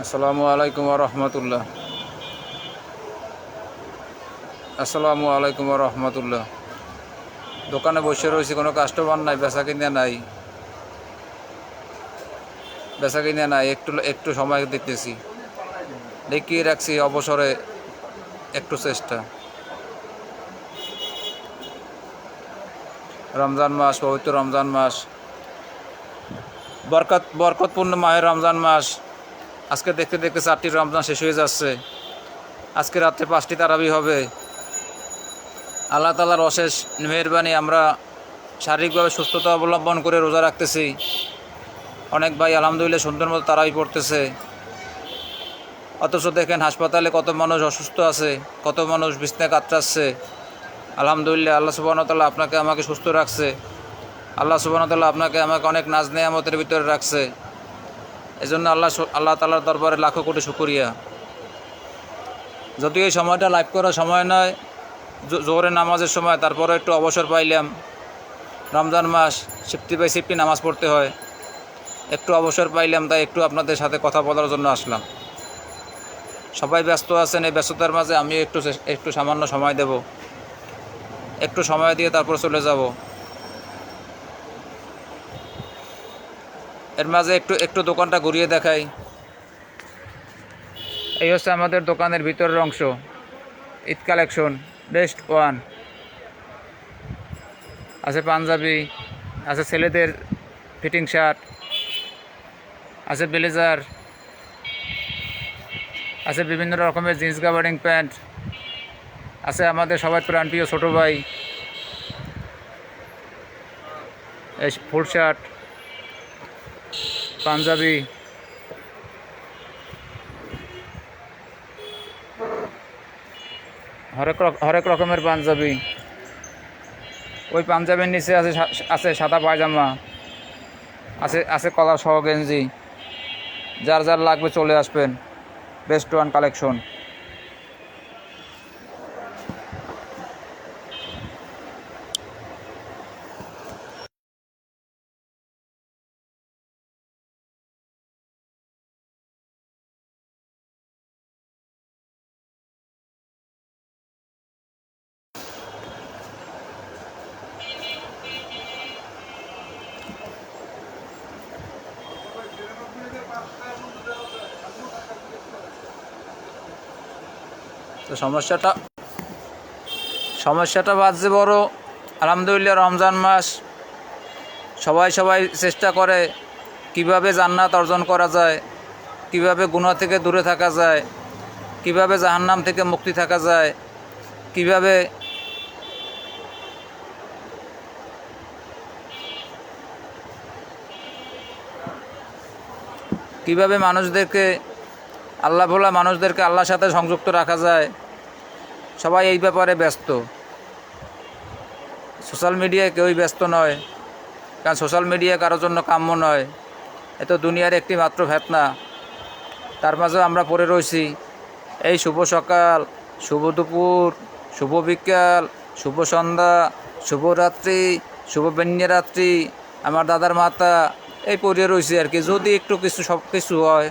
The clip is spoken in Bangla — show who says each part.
Speaker 1: আসসালামু আলাইকুম রহমতুল্লাহ। আসসালামু আলাইকুম রহমতুল্লাহ। দোকানে বসে রয়েছি, কোনো কাস্টমার নাই, বেচা কিনে নাই। বেচা কিনে নাই, একটু একটু সময় দিতেছি। দেখিয়ে রাখছি অবসরে একটু চেষ্টা। রমজান মাস, পবিত্র রমজান মাস। বরকত, বরকতপূর্ণ মাহের রমজান মাস। আজকে দেখতে দেখতে চারটি রমজান শেষ হয়ে যাচ্ছে। আজকে রাত্রে পাঁচটি তারাবি হবে। আল্লাহ তালার অশেষ মেহরবানি আমরা শারীরিকভাবে সুস্থতা অবলম্বন করে রোজা রাখতেছি। অনেক ভাই আলহামদুলিল্লাহ সুন্দর মতো তারাবি পড়তেছে। অথচ দেখেন হাসপাতালে কত মানুষ অসুস্থ আছে, কত মানুষ বিছনায় কাতরাচ্ছে। আলহামদুলিল্লাহ আল্লাহ সুবাহতাল্লাহ আপনাকে আমাকে সুস্থ রাখছে। আল্লাহ সুবাহতাল্লাহ আপনাকে আমাকে অনেক নাজ নেয়ামতের ভিতরে রাখছে। এই জন্য আল্লাহ আল্লাহ তালার দরবারে লাখো কোটি শুকুরিয়া। যদিও এই সময়টা লাইভ করার সময় নয় জো- জোহরে নামাজের সময়, তারপরে একটু অবসর পাইলাম। রমজান মাস, সিফটি বাই সিফটি নামাজ পড়তে হয়। একটু অবসর পাইলাম, তাই একটু আপনাদের সাথে কথা বলার জন্য আসলাম। সবাই ব্যস্ত আছেন, এই ব্যস্ততার মাঝে আমি একটু একটু সামান্য সময় দেব। একটু সময় দিয়ে তারপর চলে যাব। এর মাঝে একটু একটু দোকানটা ঘুরিয়ে দেখাই। এই হচ্ছে আমাদের দোকানের ভিতরের অংশ। Eid collection, best one. আছে পাঞ্জাবি, আছে ছেলেদের ফিটিং শার্ট, আছে ব্লেজার, আছে বিভিন্ন রকমের জিন্স গাবার্ডিং প্যান্ট, আছে আমাদের সবার প্রাণপ্রিয় ছোটো ভাই ফুল শার্ট। পাঞ্জাবি। হরেক হরেক রকমের পাঞ্জাবি। ওই পাঞ্জাবির নিচে আছে আছে সাদা পায়জামা, আছে আছে কলার সহ গেঞ্জি। যার যার লাগবে চলে আসবেন। বেস্ট ওয়ান কালেকশন তো সমস্যাটা সমস্যাটা বাজছে বড়। আলহামদুলিল্লাহ রমজান মাস, সবাই সবাই চেষ্টা করে কীভাবে জান্নাত অর্জন করা যায়, কীভাবে গুণা থেকে দূরে থাকা যায়, কীভাবে জাহান্নাম থেকে মুক্তি থাকা যায়, কীভাবে কীভাবে মানুষদেরকে আল্লাহ ভোলা মানুষদেরকে আল্লাহর সাথে সংযুক্ত রাখা যায়। সবাই এই ব্যাপারে ব্যস্ত। সোশ্যাল মিডিয়ায় কেউই ব্যস্ত নয়, কারণ সোশ্যাল মিডিয়া কারোর জন্য কাম্য নয়। এ তো দুনিয়ার একটি মাত্র ফেতনা। তার মাঝেও আমরা পড়ে রয়েছি। এই শুভ সকাল, শুভ দুপুর, শুভ বিকাল, শুভ সন্ধ্যা শুভরাত্রি শুভ রাত্রি, আমার দাদার মাতা, এই পড়ে রয়েছে আর কি। যদি একটু কিছু সব কিছু হয়